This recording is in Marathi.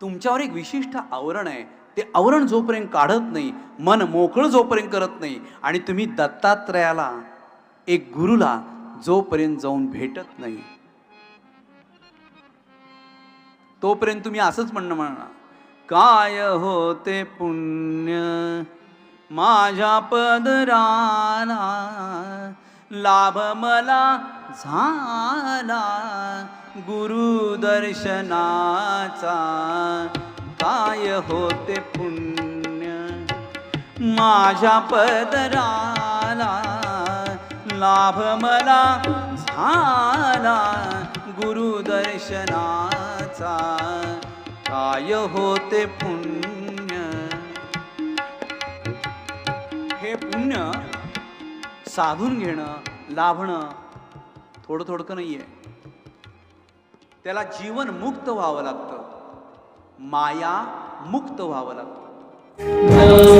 तुमच्यावर एक विशिष्ट आवरण आहे. ते आवरण जोपर्यंत काढत नाही मन मोकळं जोपर्यंत करत नाही आणि तुम्ही दत्तात्रयाला एक गुरुला जोपर्यंत जाऊन भेटत नाही तोपर्यंत तुम्ही असंच म्हणणं म्हणा काय होते पुण्य माझ्या पदराला? लाभ मला झाला गुरु दर्शनाचा होते पुण्य. माझ्या पदराला लाभ मला झाला. गुरुदर्शनाचा काय होते पुण्य? हे पुण्य साधून घेणं लाभणं थोडं थोडकं नाही आहे त्याला जीवन मुक्त व्हावं लागतं. माया मुक्त व्हावं लागतं.